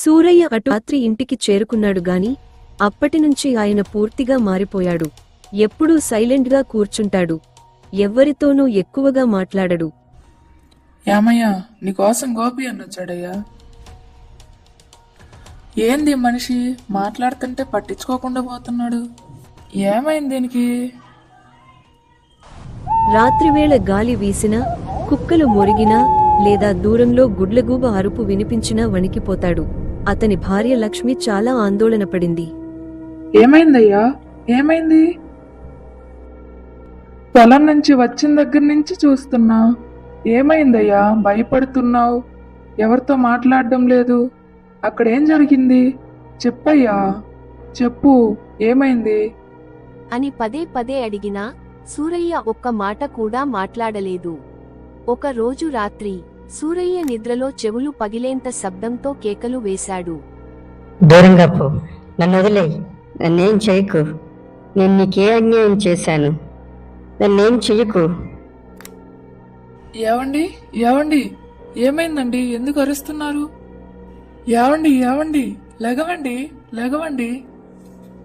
సూరయ్య అటు రాత్రి ఇంటికి చేరుకున్నాడు గాని అప్పటినుంచి ఆయన పూర్తిగా మారిపోయాడు. ఎప్పుడూ సైలెంట్గా కూర్చుంటాడు. ఎవ్వరితోనూ ఎక్కువగా మాట్లాడడు. నీకోసం గోపి ఏంది మనిషి మాట్లాడుతుంటే పట్టించుకోకుండా పోతున్నాడు. ఏమైంది దీనికి? రాత్రివేళ గాలి వీసినా కుక్కలు మొరిగినా లేదా దూరంలో గుడ్లగూబ అరుపు వినిపించినా వణికిపోతాడు. అతని భార్య లక్ష్మి చాలా ఆందోళన పడింది ఏమైందయ్యా? ఏమైంది? పొలం నుంచి వచ్చిన దగ్గర నుంచి చూస్తున్నా. ఏమైందయ్యా? భయపడుతున్నావు. ఎవరితో మాట్లాడడం లేదు. అక్కడ ఏం జరిగింది? చెప్పయ్యా. చెప్పు. ఏమైంది? అని పదే పదే అడిగినా సూరయ్య ఒక్క మాట కూడా మాట్లాడలేదు. ఒక రోజు రాత్రి సూరయ్య నిద్రలో చెవులు పగిలేంత శబ్దంతో కేకలు వేశాడు. దూరంగా పో నన్ను వదిలేయి. నన్నేం చేయకు. నేను నీకే అన్యాయం చేశాను. నన్నేం చెయ్యకు. ఏవండి? ఏవండి? ఏమైందండి? ఎందుకు అరుస్తున్నారు? ఏవండి? ఏవండి? లెగవండి? లెగవండి?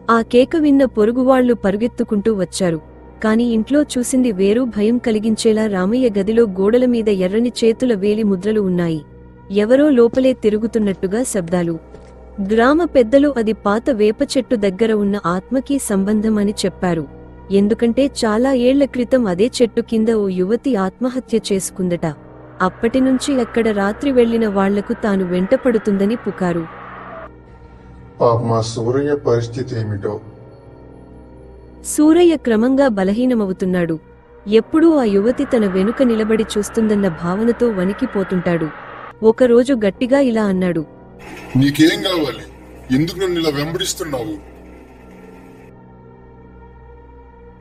ఆ కేక విన్న పొరుగువాళ్ళు పరుగెత్తుకుంటూ వచ్చారు. కాని ఇంట్లో చూసింది వేరు భయం కలిగించేలా రామయ్య గదిలో గోడల మీద ఎర్రని చేతుల వేలి ముద్రలు ఉన్నాయి. ఎవరో లోపలే తిరుగుతున్నట్టుగా శబ్దాలు. గ్రామ పెద్దలు అది పాత వేప చెట్టు దగ్గర ఉన్న ఆత్మకి సంబంధమని చెప్పారు. ఎందుకంటే చాలా ఏళ్ళ క్రితం అదే చెట్టు కింద ఓ యువతి ఆత్మహత్య చేసుకుందట. అప్పటినుంచి అక్కడ రాత్రి వెళ్ళిన వాళ్ళకు తాను వెంటపడుతుందని పుకారు. పాప మా పరిస్థితి ఏమిటో సూరయ్య క్రమంగా బలహీనమవుతున్నాడు. ఎప్పుడూ ఆ యువతి తన వెనుక నిలబడి చూస్తుందన్న భావనతో వణికిపోతుంటాడు. ఒకరోజు గట్టిగా ఇలా అన్నాడు. నీకేం కావాలి? ఎందుకు నన్ను ఇలా వెంబడిస్తున్నావు?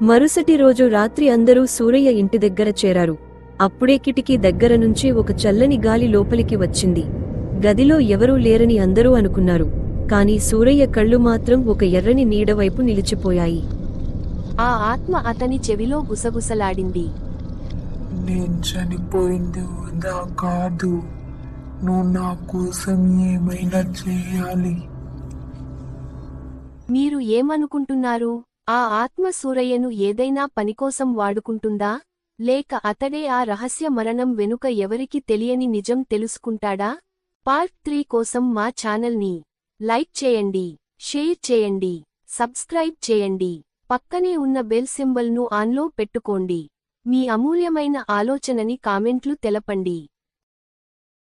మరుసటి రోజు రాత్రి అందరూ సూరయ్య ఇంటి దగ్గర చేరారు. అప్పుడే కిటికీ దగ్గర నుంచి ఒక చల్లని గాలి లోపలికి వచ్చింది. గదిలో ఎవరూ లేరని అందరూ అనుకున్నారు. కాని సూరయ్య కళ్ళు మాత్రం ఒక ఎర్రని నీడవైపు నిలిచిపోయాయి. ఆ ఆత్మ అతని చెవిలో గుసగుసలాడింది. నేను చనిపోయింది వృధా కాదు. నువ్వు నా కోసం ఏమైనా చేయాలి. మీరు ఏమనుకుంటున్నారు? ఆ ఆత్మ సూరయ్యను ఏదైనా పనికోసం వాడుకుంటుందా? లేక అతడే ఆ రహస్య మరణం వెనుక ఎవరికి తెలియని నిజం తెలుసుకుంటాడా? పార్ట్ త్రీ కోసం మా ఛానల్ని లైక్ చేయండి షేర్ చేయండి సబ్స్క్రైబ్ చేయండి. పక్కనే ఉన్న బెల్ సింబల్ను ఆన్లో పెట్టుకోండి. మీ అమూల్యమైన ఆలోచనని కామెంట్లు తెలపండి.